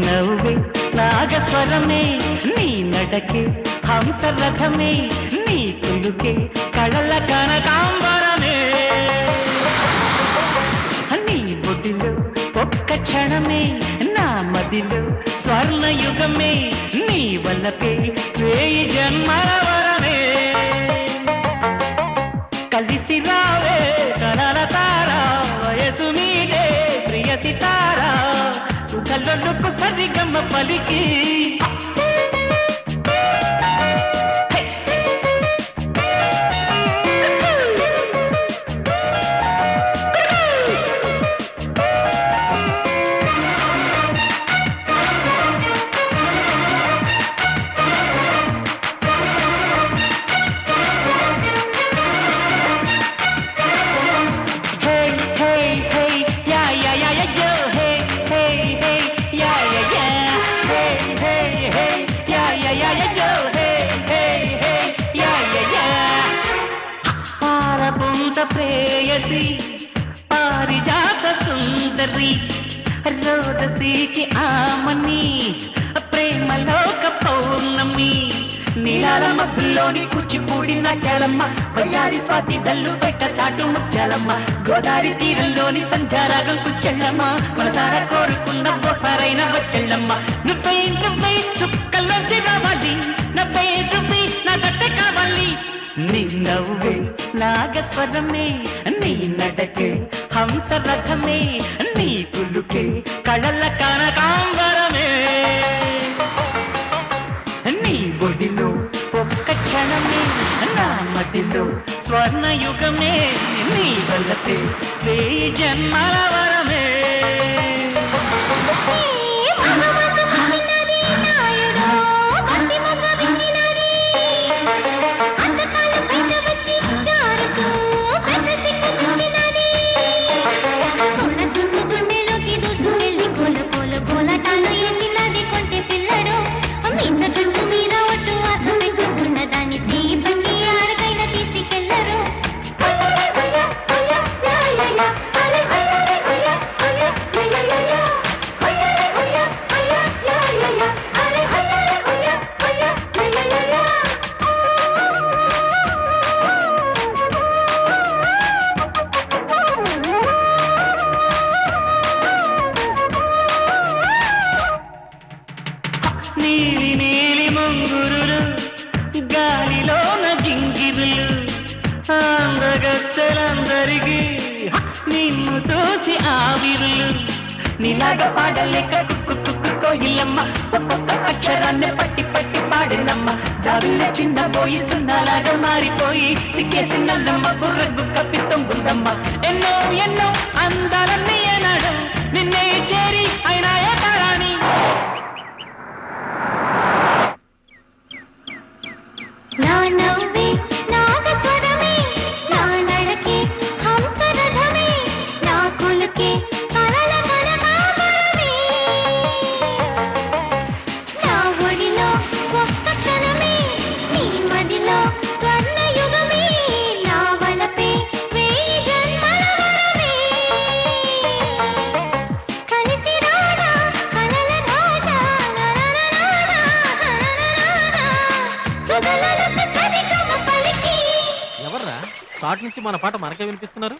నవ్వే నాగస్వరమే నీ నటకే హంసరథమే నీ తులుకే కళల కనకాంబరమే. నీ బొటిలో ఒక్క క్షణమే నా మదిలో స్వర్ణయుగమే నీ వల్లపే వేయి జన్మరవ సుఖలొడుకు సరిగమ్మ పలికి. ప్రేయసి పారిజాత సుందరి రోదసీకి ఆమని ప్రేమలోక పౌర్ణమి. నీలమ్మ మబ్బుల్లోని కూచిపూడి నాట్యాలమ్మ వయ్యారి స్వాతి జల్లు పెట్ట చాటు ముత్యాలమ్మ గోదావరి తీరంలోని సంధ్యారాగం కుచ్చెళ్ళమ్మ మనసారా కోరుకున్న బోసారైన వచ్చెళ్ళమ్మ నీ నవ్వే నాగస్వరమే నీ నడకే హంసరథమే నీ కులుకే కళల కనకాంబరమే. నీ బొడిలో ఒక్క క్షణమే నా మదిలో స్వర్ణయుగమే నీ వల్లతే జన్మల వరమే. అందగత్తెలందరికీ నిన్ను చూసి ఆవిరులు నీలాగ పాడలేక కుక్కు కుక్కు కోయిలమ్మ. ఒక్కొక్క అక్షరాన్ని పట్టి పట్టి పాడినమ్మ. జాబిల్ల చిన్న పోయి సున్నాలాగా మారిపోయి సిక్కేసి నల్లమ్మ బుర్రకు కప్పి తొంగుందమ్మ. ఎన్నో ఎన్నో సుగలలకు నుంచి మన పాట మనకే వినిపిస్తున్నారు.